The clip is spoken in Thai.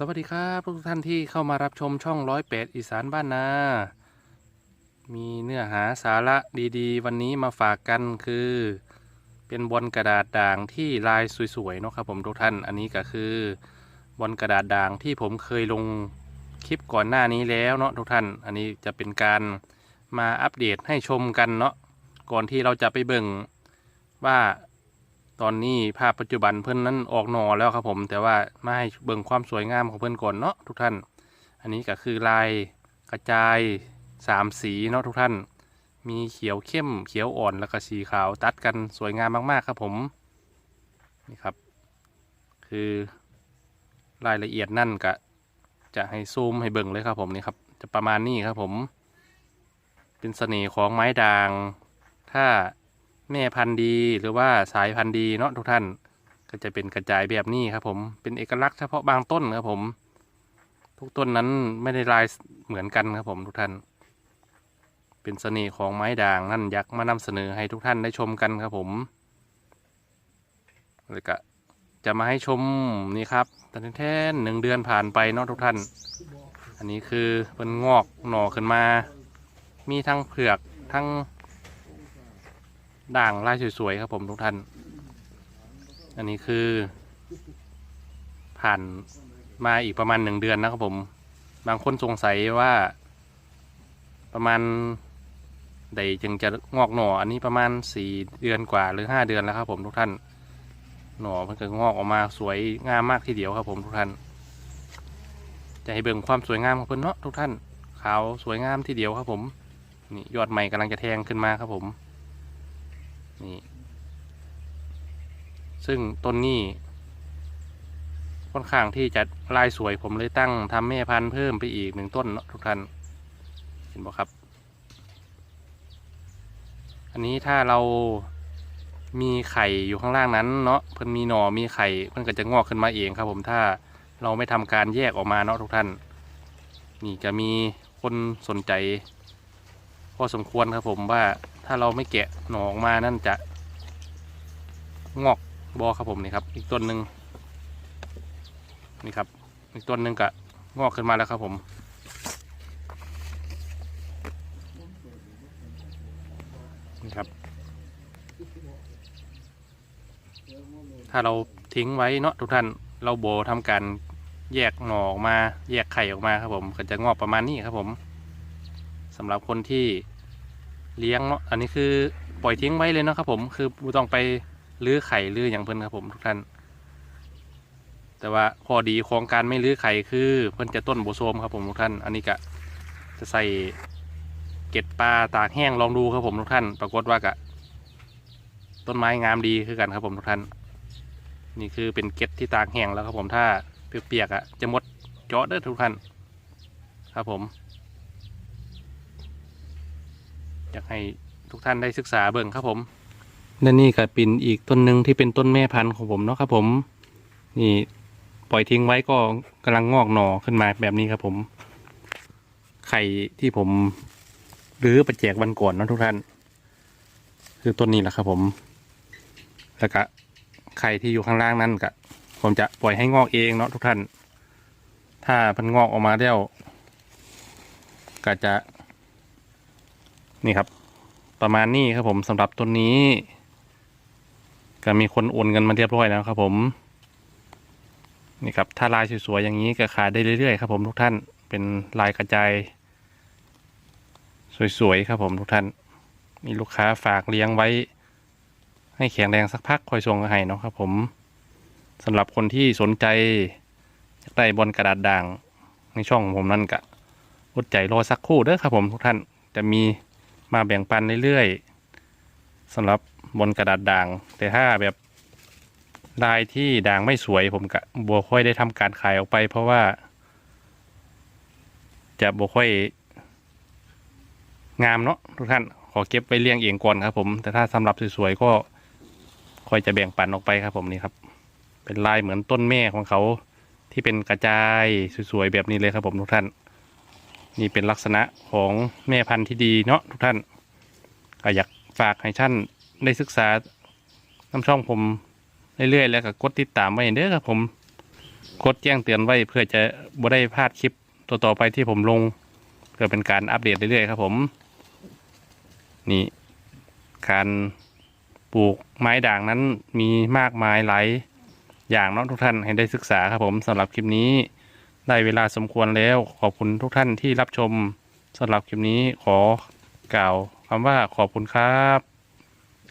สวัสดีครับทุกท่านที่เข้ามารับชมช่องร้อยแปดอีสานบ้านนา มีเนื้อหาสาระดีๆ วันนี้มาฝากกันคือ เป็นบอลกระดาษด่างที่ลายสวยๆเนาะครับผมทุกท่านอันนี้ก็คือบอลกระดาษด่างที่ผมเคยลงคลิปก่อนหน้านี้แล้วเนาะทุกท่าน อันนี้จะเป็นการมาอัปเดตให้ชมกันเนาะก่อนที่เราจะไปเบิ่งว่า ตอนนี้ภาพปัจจุบันเพื่อนนั้นออกหนอแล้วครับผม แต่ว่ามาให้เบิ่งความสวยงามของเพื่อนก่อนเนาะทุกท่าน อันนี้ก็คือลายกระจายสามสีเนาะทุกท่าน มีเขียวเข้ม เขียวอ่อนแล้วก็สีขาวตัดกันสวยงามมาก ๆ ครับผมนี่ครับ คือรายละเอียดนั่นก็จะให้ซูมให้เบิ่งเลยครับผมนี่ครับ จะประมาณนี้ครับผม เป็นเสน่ห์ของไม้ด่าง ถ้า แม่พันธุ์ดีหรือว่าสายพันธุ์ดีเนาะทุกท่าน ก็จะเป็นกระจายแบบนี้ครับ ผมเป็นเอกลักษณ์เฉพาะบางต้นครับผม ทุกต้นนั้นไม่ได้ลายเหมือนกันครับผมทุกท่าน เป็นเสน่ห์ของไม้ด่างนั่นอยากมานำเสนอให้ทุกท่านได้ชมกันครับผมแล้วก็จะมาให้ชมนี่ครับตอนแท้หนึ่งเดือนผ่านไปเนาะทุกท่าน อันนี้คือเป็นงอกหน่อขึ้นมา มีทั้งเผือกทั้ง ด่างลายสวยๆครับผมทุกท่าน อันนี้คือ ผ่านมาอีกประมาณหนึ่งเดือนนะครับผม บางคนสงสัยว่า ประมาณใดจึงจะงอกหน่อ อันนี้ประมาณสี่เดือนกว่าหรือห้าเดือนแล้วครับผมทุกท่าน หน่อมันก็งอกออกมาสวยงามมากทีเดียวครับผมทุกท่าน จะให้เบิ่งความสวยงามของเพิ่อนเนาะทุกท่านขาวสวยงามทีเดียวครับผมนี่ยอดใหม่กำลังจะแทงขึ้นมาครับผม นี่ ซึ่งต้นนี้ค่อนข้างที่จะลายสวยผมเลยตั้งทำแม่พันธุ์เพิ่มไปอีกหนึ่งต้นเนาะทุกท่านเห็นบ่ครับ อันนี้ถ้าเรามีไข่อยู่ข้างล่างนั้นเนาะเพิ่นมีหน่อมีไข่เพิ่นก็จะงอกขึ้นมาเองครับ ผมถ้าเราไม่ทำการแยกออกมาเนาะทุกท่าน นี่จะมีคนสนใจ พอสมควรครับผมว่า ถ้าเราไม่แกะหน่อออกมานั่นจะงอกบอครับผมนี่ครับ อีกต้นหนึ่งนี่ครับ อีกต้นหนึ่งก็งอกขึ้นมาแล้วครับผมนี่ครับ ถ้าเราทิ้งไว้เนาะทุกท่านเราโบทำการแยกหน่อออกมา แยกไข่ออกมาครับผม ก็จะงอกประมาณนี้ครับผมสำหรับคนที่ เลี้ยงเนาะอันนี้คือปล่อยทิ้งไว้เลยเนาะครับผมคือไม่ต้องไปลื้อไข่ลื้ออย่างเพิ่นครับผมทุกท่าน แต่ว่าข้อดีของการไม่ลื้อไข่คือเพิ่นจะต้นโบโซมครับผมทุกท่าน อันนี้ก็จะใส่เก็ดปลาตากแห้งลองดูครับผมทุกท่าน ปรากฏว่ากะต้นไม้งามดีคือกันครับผมทุกท่าน นี่คือเป็นเก็ดที่ตากแห้งแล้วครับผมถ้าเปียกๆอะจะหมดเจาะเด้อทุกท่าน ครับผม อยากให้ทุกท่านได้ศึกษาเบิ่งครับผมและนี่ก็เป็นอีกต้นหนึ่งที่เป็นต้นแม่พันธุ์ของผมเนาะครับผมนี่ปล่อยทิ้งไว้ก็กำลังงอกหน่อขึ้นมาแบบนี้ครับผม ไข่ที่ผมรื้อไปแจกวันก่อนเนาะทุกท่าน คือต้นนี้แหละครับผม แล้วก็ไข่ที่อยู่ข้างล่างนั่นก็ผมจะปล่อยให้งอกเองเนาะทุกท่าน ถ้ามันงอกออกมาแล้วก็จะ นี่ครับ ประมาณนี้ครับผมสำหรับต้นนี้ ก็มีคนโอนเงินมาเรียบร้อยแล้วครับผม นี่ครับ ถ้าลายสวยๆอย่างนี้ก็ขายได้เรื่อยๆครับผมทุกท่านเป็นลายกระจายสวยๆครับผมทุกท่านมีลูกค้าฝากเลี้ยงไว้ ให้แข็งแรงสักพักคอยส่งให้เนาะครับผมสำหรับคนที่สนใจอยากได้บอลกระดาษด่างในช่องของผมนั่นกะอดใจรอสักครู่เด้อครับผมทุกท่านจะมี มาแบ่งปันเรื่อยๆสำหรับบนกระดาษด่าง แต่ถ้าแบบลายที่ด่างไม่สวยผมกะบัวค่อยได้ทำการขายออกไป เพราะว่า จะบัวค่อย งามเนาะทุกท่านขอเก็บไว้เลี้ยงเองก่อนครับ ผม แต่ถ้าสำหรับสวยๆก็ค่อยจะแบ่งปันออกไปครับ ผมนี่ครับ เป็นลายเหมือนต้นแม่ของเขาที่เป็นกระจายสวยๆแบบนี้เลยครับผมทุกท่าน นี่เป็นลักษณะของแม่พันธุ์ที่ดีเนาะทุกท่านก็อยากฝากให้ท่านได้ศึกษาน้ำช่องผมเรื่อยๆแล้วก็กดติดตามไว้เด้อครับผมกดแจ้งเตือนไว้เพื่อจะบ่ได้พลาดคลิปตัวต่อไปที่ผมลงเพื่อเป็นการอัปเดตเรื่อยๆครับผม นี่ การปลูกไม้ด่างนั้นมีมากมายหลายอย่างเนาะทุกท่านให้ได้ศึกษาครับผมสำหรับคลิปนี้ ได้เวลาสมควรแล้วขอบคุณทุกท่านที่รับชมสำหรับคลิปนี้ขอกล่าวคำว่าขอบคุณครับ